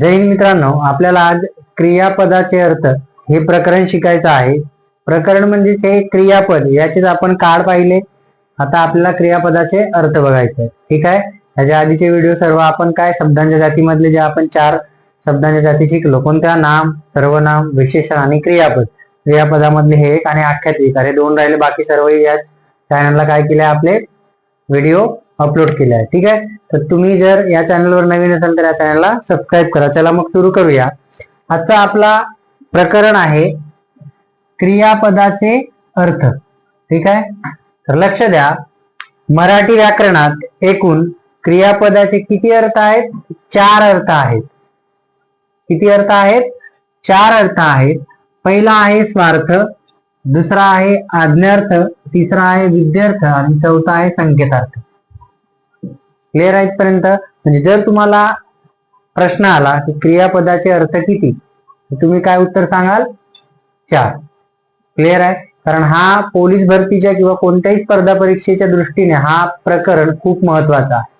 जैन मित्रांनो आपल्याला आज क्रियापदाचे अर्थ हे प्रकरण शिकायचं आहे. प्रकरण म्हणजेच हे क्रियापद याचेच आपण काळ पाहिले. आता आपल्याला क्रियापदाचे अर्थ बघायचे ठीक आहे? याच्या आधीचे व्हिडिओ सर्व आपण काय? शब्दांच्या जातीमधले जे आपण चार शब्दांच्या जाती शिकलो कोणत्या? नाम सर्वनाम विशेषण आणि क्रियापद. क्रियापदामधले हे एक आणि आख्यात एक. अरे दोन राहिले बाकी सर्व याच चॅनलला काय केले आपले? व्हिडिओ अपलोड केले आहे ठीक आहे? तर तुम्ही जर या चॅनलवर नवीन असाल तर या चॅनलला सबस्क्राईब करा. चला मग सुरू करूया. आजचा आपला प्रकरण आहे क्रियापदाचे अर्थ. ठीक आहे? तर लक्ष द्या. मराठी व्याकरणात एकूण क्रियापदाचे किती अर्थ आहेत? चार अर्थ आहेत. किती अर्थ आहेत? चार अर्थ आहेत. पहिला आहे स्वार्थ दुसरा आहे आज्ञार्थ तिसरा आहे विद्यार्थ आणि चौथा आहे संकेतार्थ. क्लिअर आहे पर्यंत? म्हणजे जर तुम्हाला प्रश्न आला की क्रियापदाचे अर्थ किती तुम्ही काय उत्तर सांगाल? चार. क्लिअर आहे? कारण हा पोलीस भरतीच्या किंवा कोणत्याही स्पर्धा परीक्षेच्या दृष्टीने हा प्रकरण खूप महत्त्वाचा आहे.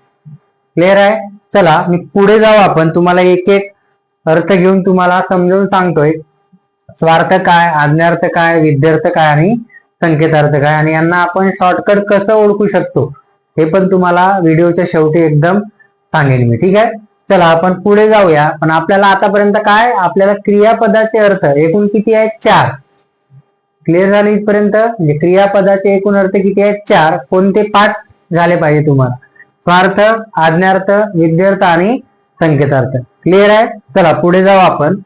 क्लिअर आहे? चला मी पुढे जाऊ आपण. तुम्हाला एक एक अर्थ घेऊन तुम्हाला समजावून सांगतोय. स्वार्थ काय आज्ञार्थ काय विद्यार्थ काय आणि संकेतार्थ काय? आणि यांना आपण शॉर्टकट कसं ओळखू शकतो? हे पण तुम्हाला व्हिडिओच्या शेवटी एकदम सांगेन मी ठीक आहे? चला आपण पुढे जाऊया. पण आपल्याला आतापर्यंत काय? आपल्याला क्रियापदाचे अर्थ एकूण किती आहेत? चार. क्लिअर झाले इथपर्यंत? म्हणजे क्रियापदाचे एकूण अर्थ किती आहेत? चार. कोणते पाठ झाले पाहिजे तुम्हाला? स्वार्थ आज्ञार्थ विद्यार्थ आणि संकेतार्थ. क्लिअर आहे? चला पुढे जाऊ आपण.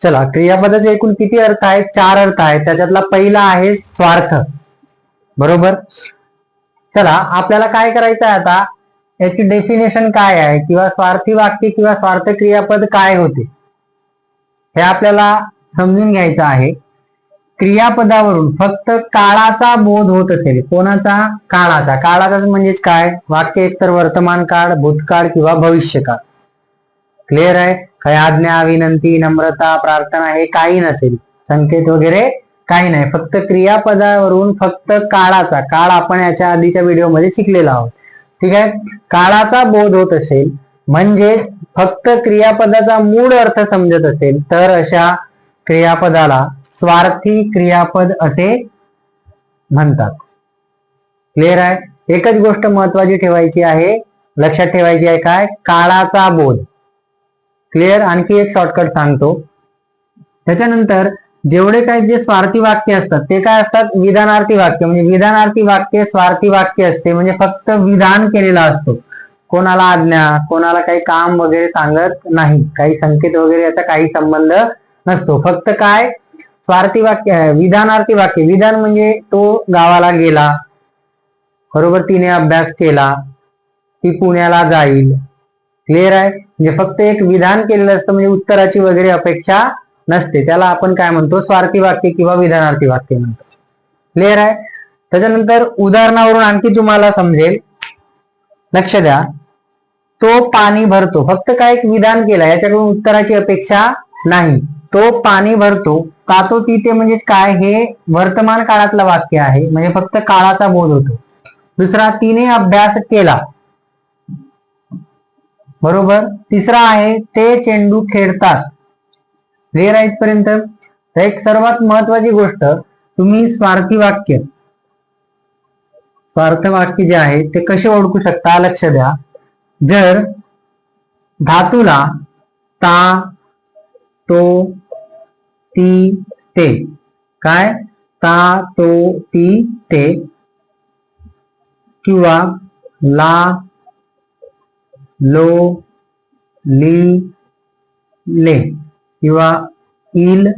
चला क्रियापदाचे एकूण किती अर्थ आहेत? चार अर्थ आहेत. त्याच्यातला पहिला आहे स्वार्थ. बरोबर? चला आपल्याला काय करायचं आहे आता? याची डेफिनेशन काय आहे? किंवा स्वार्थी वाक्य किंवा स्वार्थ क्रियापद काय होते? हे आपल्याला समजून घ्यायचं आहे. क्रियापदावरून फक्त काळाचा बोध होत असेल. कोणाचा? काळाचा. काळाचा म्हणजेच काय? वाक्य एकतर वर्तमान काळ भूतकाळ किंवा भविष्यकाळ. क्लिअर आहे? काही आज्ञा विनंती नम्रता प्रार्थना हे काही नसेल. संकेत वगैरे काही नाही. फक्त क्रियापदावरून फक्त काळाचा काळ आपण याच्या आधीच्या व्हिडिओमध्ये शिकलेला आहोत. ठीक आहे? काळाचा बोध होत असेल म्हणजेच फक्त क्रियापदाचा मूळ अर्थ समजत असेल तर अशा क्रियापदाला स्वार्थी क्रियापद असे म्हणतात. क्लिअर आहे? एकच गोष्ट महत्वाची ठेवायची आहे लक्षात ठेवायची आहे काय? काळाचा बोध. क्लिअर आणखी एक शॉर्टकट सांगतो. त्याच्यानंतर जेवढे काही जे स्वार्थी वाक्य असतात ते काय असतात? विधानार्थी वाक्य. म्हणजे विधानार्थी वाक्य स्वार्थी वाक्य असते. म्हणजे फक्त विधान केलेला असतो. कोणाला आज्ञा कोणाला काही काम वगैरे सांगत नाही. काही संकेत वगैरे याचा काही संबंध नसतो. फक्त काय? स्वार्थी वाक्य विधानार्थी वाक्य. विधान म्हणजे तो गावाला गेला. बरोबर तिने अभ्यास केला. ती पुण्याला जाईल. क्लिअर आहे? म्हणजे फक्त एक विधान केलेलं असतं. म्हणजे उत्तराची वगैरे अपेक्षा नसते. त्याला आपण काय म्हणतो? स्वार्थी वाक्य किंवा विधानार्थी वाक्य म्हणतो. क्लिअर आहे? त्याच्यानंतर उदाहरणावरून आणखी तुम्हाला समजेल. लक्ष द्या. तो पाणी भरतो. फक्त काय एक विधान केलं याच्याकडून उत्तराची अपेक्षा नाही. तो पाणी भरतो. का तो तिथे म्हणजे काय? हे वर्तमान काळातलं वाक्य आहे. म्हणजे फक्त काळाचा बोध होतो. दुसरा तिने अभ्यास केला. बरोबर? तिसरा आहे ते चेंडू खेळतात. क्लिअर आहे पर्यंत तर एक सर्वात महत्वाची गोष्ट तुम्ही स्वार्थी वाक्य स्वार्थ वाक्य जे आहे ते कसे ओळखू शकता? लक्ष द्या. जर धातूला ता तो ती ते काय? ता तो ती ते किंवा ला लो ली ले किंवा इल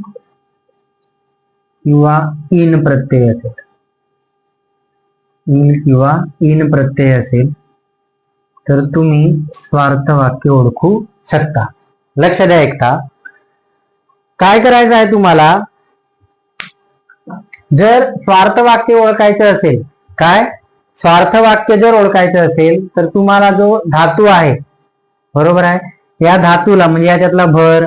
किंवा इन प्रत्यय असेल. इल किंवा इन प्रत्यय असेल तर तुम्ही स्वार्थ वाक्य ओळखू शकता. लक्ष द्या एकटा काय करायचं आहे तुम्हाला? जर स्वार्थ वाक्य ओळखायचं असेल काय? स्वार्थ वाक्य जर ओळखायचं असेल तर तुम्हाला जो धातू आहे बरोबर आहे? या धातूला म्हणजे याच्यातला भर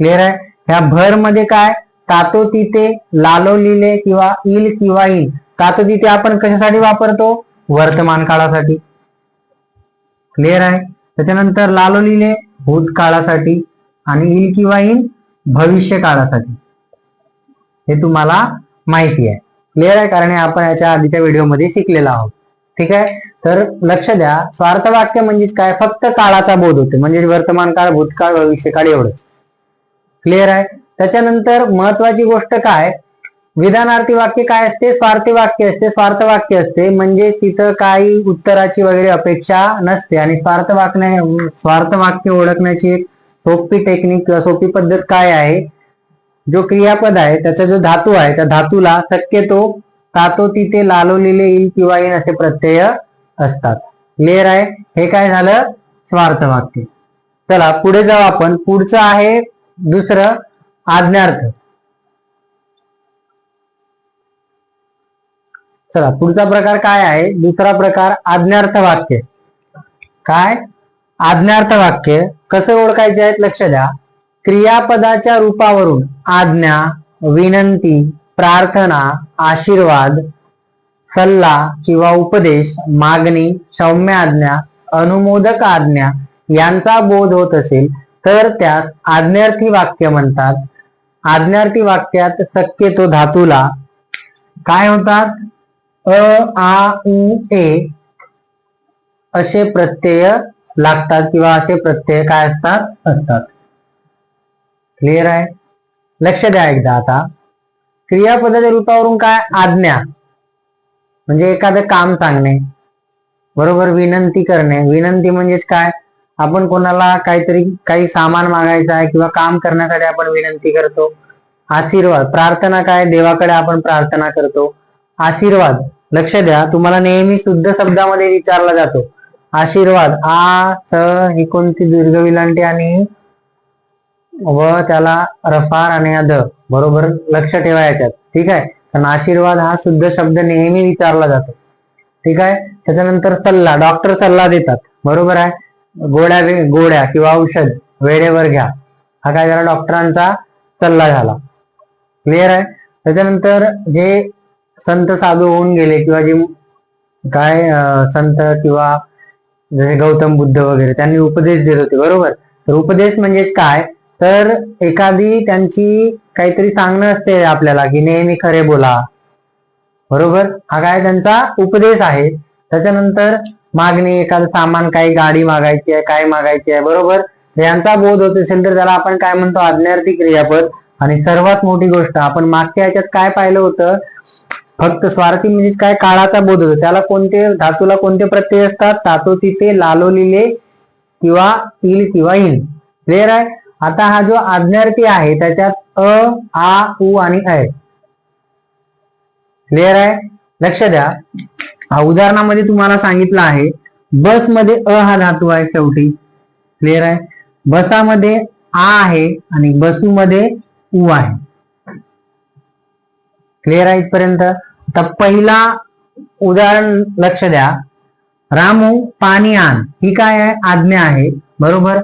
क्लिअर आहे? ह्या भरमध्ये काय? तातो तिथे लालो लिले किंवा इल किंवा इल तातो तिथे आपण कशासाठी वापरतो? वर्तमान काळासाठी. क्लिअर आहे? त्याच्यानंतर लालोलीले भूतकाळासाठी. आणि इल किंवा इन भविष्य काळासाठी. हे तुम्हाला माहिती आहे. क्लिअर आहे? कारण हे आपण याच्या आधीच्या व्हिडिओमध्ये शिकलेला आहोत. ठीक आहे? तर लक्ष द्या. स्वार्थ वाक्य म्हणजेच काय? फक्त काळाचा बोध होते. म्हणजे वर्तमान काळ भूतकाळ भविष्य काळ एवढंच. क्लिअर आहे? त्याच्यानंतर महत्वाची गोष्ट काय? विधानार्थी वाक्य काय असते? स्वार्थी वाक्य असते. स्वार्थ वाक्य असते. म्हणजे तिथं काही उत्तराची वगैरे अपेक्षा नसते. आणि स्वार्थ वाक्य स्वार्थ वाक्य ओळखण्याची एक सोपी टेक्निक किंवा सोपी पद्धत काय आहे? जो क्रियापद आहे त्याचा जो धातू आहे त्या धातूला शक्यतो तातो तिथे लालवलेले येईल किंवा येईल असे प्रत्यय असतात. क्लिअर आहे? हे काय झालं? स्वार्थ वाक्य. चला पुढे जाऊ आपण. पुढचं आहे दुसरं आज्ञार्थ. चला पुढचा प्रकार काय आहे? दुसरा प्रकार आज्ञार्थ वाक्य. काय? आज्ञार्थ वाक्य. कसे ओळखायचे आहेत? लक्ष द्या. क्रियापदाच्या रूपावरून आज्ञा विनंती प्रार्थना आशीर्वाद सल्ला किंवा उपदेश मागणी सौम्य आज्ञा अनुमोदक आज्ञा यांचा बोध होत असेल तर त्यात आज्ञार्थी वाक्य म्हणतात. आज्ञार्थी वाक्यात शक्यतो धातूला. काय होतात अ आ उ ए. असे प्रत्यय लागतात किंवा असे प्रत्यय काय असतात? असतात. क्लिअर आहे? लक्ष द्या एकदा आता. क्रियापदाच्या रूपावरून काय? आज्ञा. म्हणजे एखादं काम सांगणे. बरोबर विनंती करणे. विनंती म्हणजेच काय? आपण कोणाला काहीतरी काही सामान मागायचं आहे किंवा काम करण्यासाठी आपण विनंती करतो. आशीर्वाद प्रार्थना काय? देवाकडे आपण प्रार्थना करतो. आशीर्वाद लक्ष द्या. तुम्हाला नेहमी शुद्ध शब्दामध्ये विचारला जातो. आशीर्वाद आ स ही कोणती दीर्घ विलांटी आणि व त्याला रफार आणि द बरोबर लक्ष ठेवा याच्यात. ठीक आहे? कारण आशीर्वाद हा शुद्ध शब्द नेहमी विचारला जातो. ठीक आहे? त्याच्यानंतर सल्ला डॉक्टर सल्ला देतात. बरोबर आहे? गोळ्या वे- गोळ्या किंवा औषध वेळेवर घ्या. हा काय झाला? डॉक्टरांचा सल्ला झाला. क्लिअर आहे? त्याच्यानंतर जे संत साधू होऊन गेले किंवा जे काय संत किंवा जसे गौतम बुद्ध वगैरे त्यांनी उपदेश देत होते. बरोबर? तर उपदेश म्हणजेच काय? तर एखादी त्यांची काहीतरी सांगणं असते आपल्याला की नेहमी खरे बोला. बरोबर? हा काय त्यांचा उपदेश आहे. त्याच्यानंतर मागणी एखादं सामान काही गाडी मागायची आहे काय मागायची आहे बरोबर? यांचा बोध होत असेल तर त्याला आपण काय म्हणतो? आज्ञार्थी क्रियापद. आणि सर्वात मोठी गोष्ट आपण मागच्या याच्यात काय पाहिलं होतं? फक्त स्वार्थी म्हणजे काय? काळाचा बोध होतो. त्याला कोणते धातूला कोणते प्रत्यय असतात? तातो तिथे लालोलिले किंवा इल किंवा इन क्लिअर आहे? आता हा जो आज्ञार्थी आहे त्याच्यात अ आ उ आणि अ क्लिअर आहे? लक्ष द्या. हा उदाहरणामध्ये तुम्हाला सांगितलं आहे बसमध्ये अ हा धातू आहे शेवटी. क्लिअर आहे? बसामध्ये आ आहे आणि बसू मध्ये उ आहे. क्लिअर आहे इथपर्यंत? तर पहिला उदाहरण लक्ष द्या. रामू पाणी आण ही काय आहे? आज्ञा आहे. बरोबर?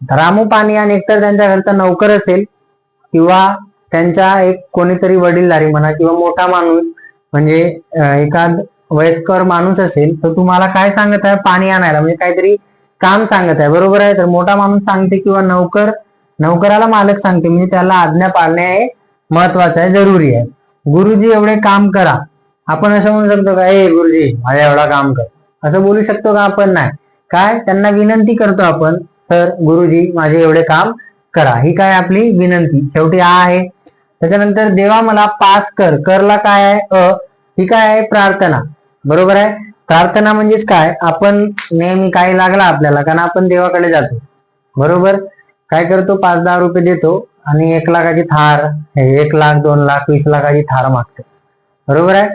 रामू पाणी आण एकतर त्यांच्या घरचा नौकर असेल किंवा त्यांच्या एक कोणीतरी वडीलधारी म्हणा किंवा मोठा माणूस म्हणजे एखाद वयस्कर माणूस असेल तर तुम्हाला काय सांगत आहे? पाणी आणायला म्हणजे काहीतरी काम सांगत आहे. बरोबर आहे? तर मोठा माणूस सांगते किंवा नौकर नौकराला मालक सांगते म्हणजे त्याला आज्ञा पाळणे हे महत्वाचं आहे जरुरी आहे. गुरुजी एवढे काम करा. आपण असं म्हणू शकतो का ए गुरुजी माझ्या एवढा काम कर. असं बोलू शकतो का आपण? नाही. काय? त्यांना विनंती करतो आपण तर गुरुजी माझे एवढे काम करा. ही काय आपली विनंती? शेवटी आ आहे. त्याच्यानंतर देवा मला पास कर. करला काय आहे? अ. ही काय आहे? प्रार्थना. बरोबर आहे? प्रार्थना म्हणजेच काय? आपण नेहमी काही लागला आपल्याला कारण आपण देवाकडे जातो. बरोबर? काय करतो? पाच दहा रुपये देतो आणि एक लाखाची थार एक लाख दोन लाख वीस लाखाची थार मागतो. बरोबर आहे?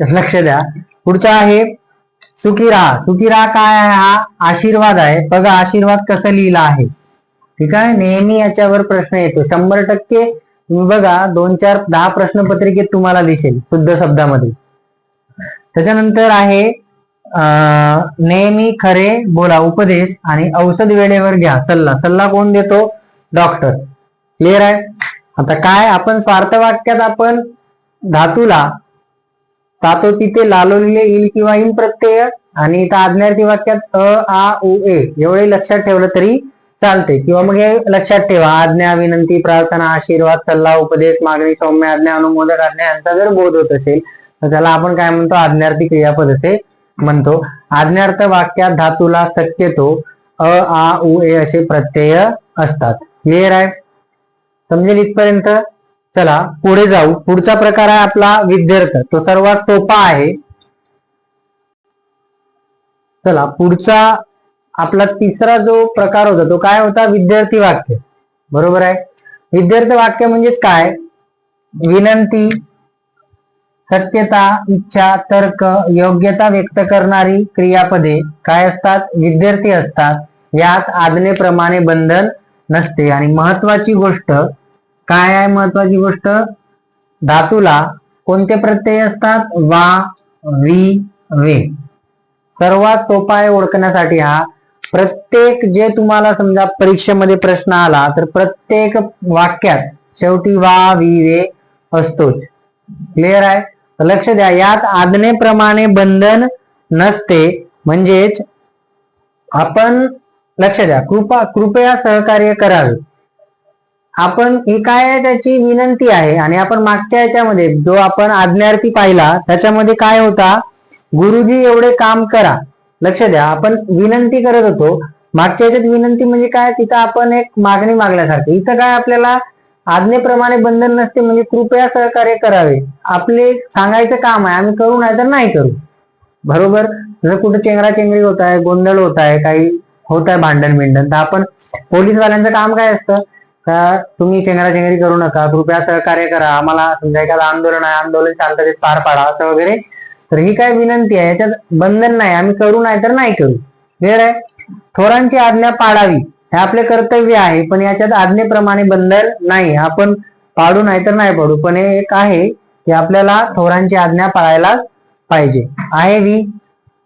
तर लक्ष द्या. पुढचा आहे सुखी राहा. सुखी राहा काय आहे? हा आशीर्वाद आहे. बघा आशीर्वाद कसं लिहिला आहे. ठीक आहे? नेहमी याच्यावर प्रश्न येतो. शंभर टक्के तुम्ही बघा दोन चार दहा प्रश्नपत्रिकेत तुम्हाला दिसेल शुद्ध शब्दामध्ये. त्याच्यानंतर आहे अं, नेहमी खरे बोला उपदेश आणि औषध वेळेवर घ्या सल्ला. सल्ला कोण देतो? डॉक्टर. क्लिअर आहे? आता काय आपण स्वार्थ वाक्यात आपण धातूला तातो तिथे लालोलीले येईल किंवा इन प्रत्यय आणि इथं आज्ञार्थी वाक्यात अ आ उ ए एवढे लक्षात ठेवलं तरी चालते. किंवा मग हे लक्षात ठेवा. आज्ञा विनंती प्रार्थना आशीर्वाद सल्ला उपदेश मागणी सौम्य आज्ञा अनुमोदक आज्ञा यांचा जर बोध होत असेल तर त्याला आपण काय म्हणतो? आज्ञार्थी क्रियापद असे म्हणतो. आज्ञार्थ वाक्यात धातूला शक्यतो अ आ उ ए असे प्रत्यय असतात. क्लिअर आहे? समजेल इथपर्यंत? चला पुढे जाऊ. पुढचा प्रकार आहे आपला विद्यार्थ. तो सर्वात सोपा आहे. चला पुढचा आपला तिसरा जो प्रकार होता तो काय होता? विद्यार्थी वाक्य. बरोबर आहे? विद्यार्थी वाक्य म्हणजेच काय? विनंती. सत्यता इच्छा तर्क योग्यता व्यक्त करणारी क्रियापदे काय असतात? विद्यार्थी असतात. यात आज्ञेप्रमाणे बंधन नसते. आणि महत्वाची गोष्ट काय आहे महत्वाची गोष्ट? धातूला कोणते प्रत्यय असतात? वा वी वे. सर्वात सोपा आहे ओळखण्यासाठी हा. प्रत्येक जे तुम्हाला समजा परीक्षेमध्ये प्रश्न आला तर प्रत्येक वाक्यात शेवटी वा वी वे असतोच. क्लिअर आहे? लक्ष द्या यात आज्ञेप्रमाणे बंधन नसते. म्हणजेच आपण लक्ष द्या कृपा कृपया सहकार्य करावे. आपण ही काय आहे त्याची विनंती आहे? आणि आपण मागच्या याच्यामध्ये जो आपण आज्ञार्थी पाहिला त्याच्यामध्ये काय होता? गुरुजी एवढे काम करा. लक्ष द्या आपण विनंती करत होतो. मागच्या याच्यात विनंती म्हणजे काय? तिथं आपण एक मागणी मागल्यासारखी. इथं काय आपल्याला आज्ञेप्रमाणे बंधन नसते म्हणजे कृपया सहकार्य करावे. आपले सांगायचं काम आहे आम्ही करू नाही तर नाही करू. बरोबर? जर कुठे चेंगरा चेंगरी होत आहे गोंधळ होत आहे काही होत आहे भांडण बिंडण तर आपण पोलीसवाल्यांचं काम काय असतं? का तुम्ही चेंगरा चेंगरी करू नका कृपया सहकार्य करा आम्हाला समजा एखादं आंदोलन आहे आंदोलन शांततेत पार पाडा असं वगैरे. तर ही काय विनंती आहे? याच्यात बंधन नाही आम्ही करू नाही तर नाही करू. वेळ आहे? थोरांची आज्ञा पाडावी. हे आपले कर्तव्य आहे पण याच्यात आज्ञेप्रमाणे बंधन नाही. आपण पाडू नाही तर नाही पाडू पण हे एक आहे की आपल्याला थोरांची आज्ञा पाळायला पाहिजे. आहे वी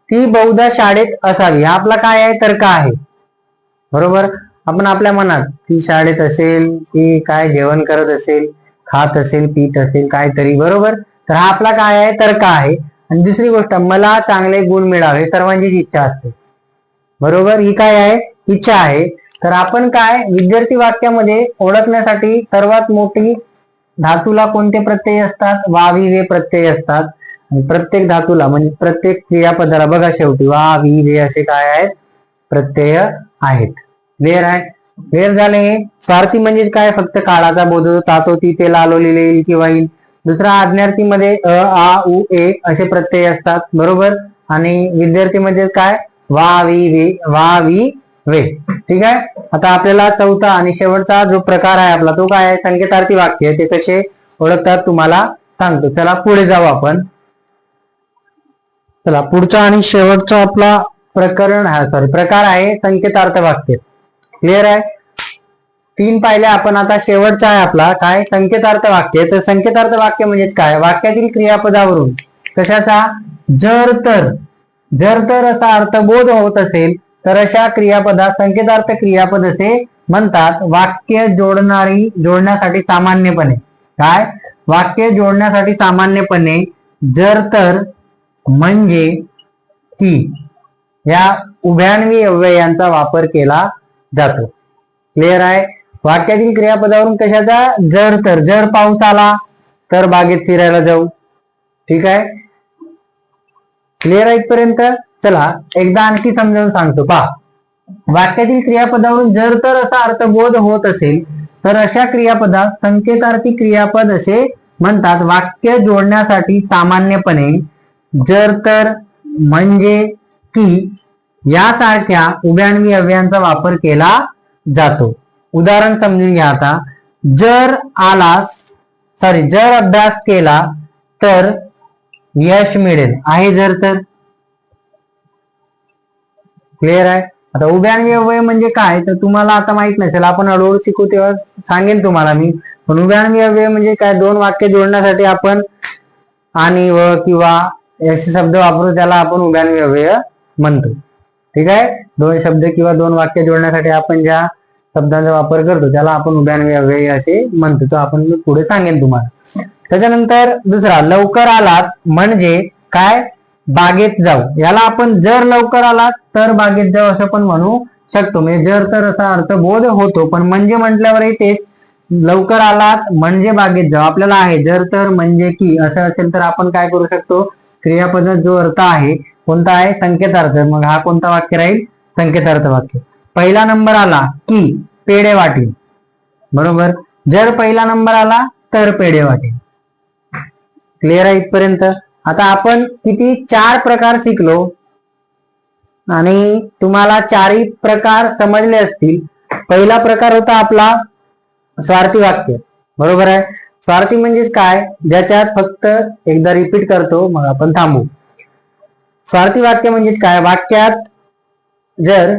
ती बहुधा शाळेत असावी. हा आपला काय आहे? तर्क आहे. बरोबर? आपण आपल्या मनात ती शाळेत असेल ती काय जेवण करत असेल खात असेल पीत असेल काहीतरी बरोबर? तर हा आपला काय आहे? तर्क आहे. आणि दुसरी गोष्ट मला चांगले गुण मिळावे सर्वांचीच इच्छा असते. बरोबर? ही काय आहे? इच्छा आहे. तर आपण काय विद्यार्थी वाक्यामध्ये ओळखण्यासाठी सर्वात मोठी धातूला कोणते प्रत्यय असतात? वावी वे प्रत्यय असतात. प्रत्येक धातूला म्हणजे प्रत्येक क्रियापदाला बघा शेवटी. वा वी वे असे काय आहेत? प्रत्यय आहेत. वेर आहे? वेर झाले हे? स्वार्थी म्हणजे काय? फक्त काळाचा बोध तातो ती ते येईल किंवा येईल. दुसरा आज्ञार्थीमध्ये अ आ उ ए असे प्रत्यय असतात. बरोबर? आणि विद्यार्थी म्हणजे काय? वा वी वे वा वी वे. ठीक आहे? आता आपल्याला चौथा आणि शेवटचा जो प्रकार आहे आपला तो काय आहे? संकेतार्थी वाक्य ते कसे ओळखतात तुम्हाला? सांगतो. चला पुढे जाऊ आपण. चला पुढचा आणि शेवटचा आपला प्रकरण हा सॉरी प्रकार आहे संकेतार्थ वाक्य. क्लिअर आहे? तीन पाहिले आपण. आता शेवटचा आहे आपला. काय? संकेतार्थ वाक्य. तर संकेतार्थ वाक्य म्हणजे काय? वाक्यातील क्रियापदावरून कशाचा? जर तर. जर तर असा अर्थबोध होत असेल तर अशा क्रियापदास संकेतार्थ क्रियापद असे म्हणतात वाक्य जोडणारी जोडण्यासाठी सामान्यपणे. काय? वाक्य जोडण्यासाठी सामान्यपणे जर तर म्हणजे की या उभ्यान्वी अव्ययांचा वापर केला जातो. क्लिअर आहे? वाक्यातील क्रियापदावरून कशाचा? जर तर. जर पाऊस आला तर बागेत फिरायला जाऊ. ठीक आहे? क्लिअर आहे इथपर्यंत? चला एकदा आणखी समजावून सांगतो. पहा. वाक्यातील क्रियापदावरून जर तर असा अर्थबोध होत असेल तर अशा क्रियापदास संकेतार्थी क्रियापद असे म्हणतात. वाक्य जोडण्यासाठी सामान्यपणे जर तर म्हणजे की यासारख्या उभ्यान्वी अव्ययांचा वापर केला जातो. उदाहरण समजून घ्या आता. जर आलास सॉरी जर अभ्यास केला तर यश मिळेल. आहे जर तर? क्लिअर आहे? आता उभ्यान्वी व्यवय म्हणजे काय? तर तुम्हाला आता माहीत नसेल आपण हळूहळू शिकू तेव्हा सांगेन तुम्हाला मी. पण उभ्यान्वी व्यवय म्हणजे काय? दोन वाक्य जोडण्यासाठी आपण आणि व किंवा असे शब्द वापरू त्याला आपण उभ्यान्वी व्यवय म्हणतो. ठीक आहे? दोन शब्द किंवा दोन वाक्य जोडण्यासाठी आपण ज्या शब्दांचा वापर करतो त्याला आपण उभ्यान्वी व्यवय असे म्हणतो. तो आपण मी पुढे सांगेन तुम्हाला. त्याच्यानंतर दुसरा लवकर आलात म्हणजे काय? बागेत जाऊ. याला आपण जर लवकर आला तर बागेत जाऊ असं पण म्हणू शकतो. म्हणजे जर तर असा अर्थ बोध होतो. पण म्हणजे म्हटल्यावर तेच लवकर आलात म्हणजे बागेत जाऊ. आपल्याला आहे जर तर म्हणजे की असं असेल तर आपण काय करू शकतो? क्रियापद जो अर्थ आहे कोणता आहे? संकेतार्थ. मग हा कोणता वाक्य राहील? संकेतार्थ वाक्य. पहिला नंबर आला की पेढे वाटेल बरोबर? जर पहिला नंबर आला तर पेढे वाटेल क्लिअर आहे इथपर्यंत? आता आपण किती चार प्रकार शिकलो. आणि तुम्हाला चारही प्रकार समजले असतील. पहिला प्रकार होता आपला स्वार्थी वाक्य. बरोबर आहे? स्वार्थी म्हणजेच काय? ज्याच्यात फक्त एकदा रिपीट करतो मग आपण थांबू. स्वार्थी वाक्य म्हणजेच काय? वाक्यात जर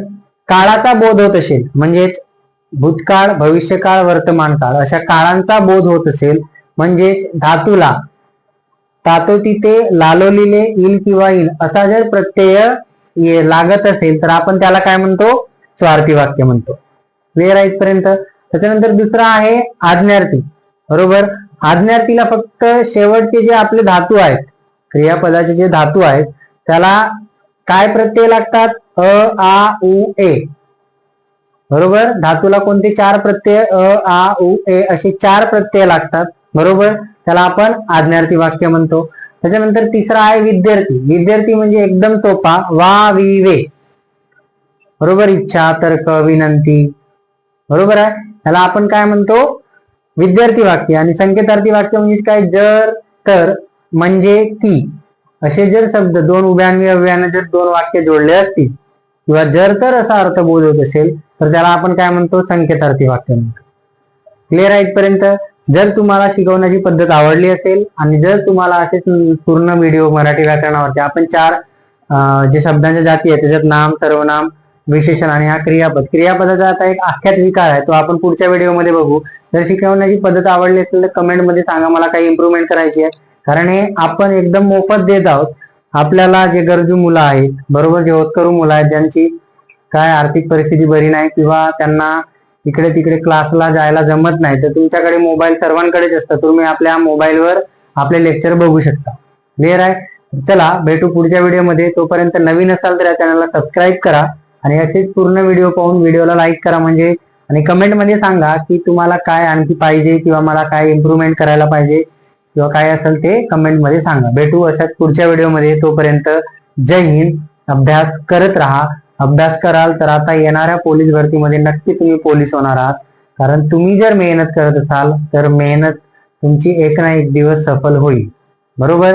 काळाचा बोध होत असेल म्हणजेच भूतकाळ भविष्यकाळ वर्तमान काळ अशा काळांचा बोध होत असेल म्हणजेच धातूला तातो तिथे लालोलीले ईल किंवा इल असा जर प्रत्यय ये- लागत असेल तर आपण त्याला काय म्हणतो? स्वार्थी वाक्य म्हणतो. क्लिअर आहे पर्यंत त्याच्यानंतर दुसरा आहे आज्ञार्थी. बरोबर? आज्ञार्थीला फक्त शेवटचे जे आपले धातू आहेत क्रियापदाचे जे धातू आहेत त्याला काय प्रत्यय लागतात? अ आ उ ए. बरोबर? धातूला कोणते चार प्रत्यय? अ आ उ ए असे चार प्रत्यय लागतात. बरोबर? त्याला आपण आज्ञार्थी वाक्य म्हणतो. त्याच्यानंतर तिसरा आहे विद्यार्थी. विद्यार्थी म्हणजे एकदम सोपा वा वी वे. बरोबर? इच्छा तर्क विनंती. बरोबर आहे? त्याला आपण काय म्हणतो? विद्यार्थी वाक्य. आणि संकेतार्थी वाक्य म्हणजे काय? जर तर म्हणजे की. असे जर शब्द दोन उभ्यान्वी अव्ययानं जर दोन वाक्य जोडले असतील किंवा जर तर असा अर्थ बोध होत असेल तर त्याला आपण काय म्हणतो? संकेतार्थी वाक्य म्हणतो. क्लिअर आहे इथपर्यंत? जर तुम्हाला शिकवण्याची पद्धत आवडली असेल आणि जर तुम्हाला असेच पूर्ण व्हिडिओ मराठी व्याकरणावरती आपण चार जे शब्दांच्या जाती आहेत त्याच्यात नाम सर्वनाम विशेषण आणि हा क्रियापद. क्रियापदाचा आता एक आख्यात विकार आहे तो आपण पुढच्या व्हिडिओमध्ये बघू. जर शिकवण्याची पद्धत आवडली असेल तर कमेंटमध्ये सांगा मला काही इम्प्रुव्हमेंट करायची आहे. कारण हे आपण एकदम मोफत देत आहोत. आपल्याला जे गरजू मुलं आहेत बरोबर जे होतकरू मुलं आहेत ज्यांची काय आर्थिक परिस्थिती बरी नाही किंवा त्यांना इकडे तिकडे क्लासला जायला जमत नाही तर तुमच्याकडे मोबाईल सर्वांकडेच असतं. तुम्ही आपल्या मोबाईलवर आपले लेक्चर बघू शकता. क्लिअर आहे? चला भेटू पुढच्या व्हिडिओमध्ये तोपर्यंत नवीन असाल तर या चॅनलला सबस्क्राईब करा आणि असेच पूर्ण व्हिडिओ पाहून व्हिडिओला लाईक करा म्हणजे आणि कमेंटमध्ये सांगा की तुम्हाला काय आणखी पाहिजे किंवा मला काय इम्प्रुव्हमेंट करायला पाहिजे किंवा काय असेल ते कमेंटमध्ये सांगा. भेटू अशाच पुढच्या व्हिडिओमध्ये तोपर्यंत जय हिंद. अभ्यास करत राहा. अभ्यास कराल तर आता येणाऱ्या पोलीस भरतीमध्ये नक्की तुम्ही पोलीस होणार आहात. कारण तुम्ही जर मेहनत करत असाल तर मेहनत तुमची एक ना एक दिवस सफल होईल. बरोबर?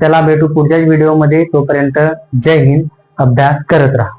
चला भेटू पुढच्याच व्हिडिओमध्ये तोपर्यंत जय हिंद. अभ्यास करत राहा.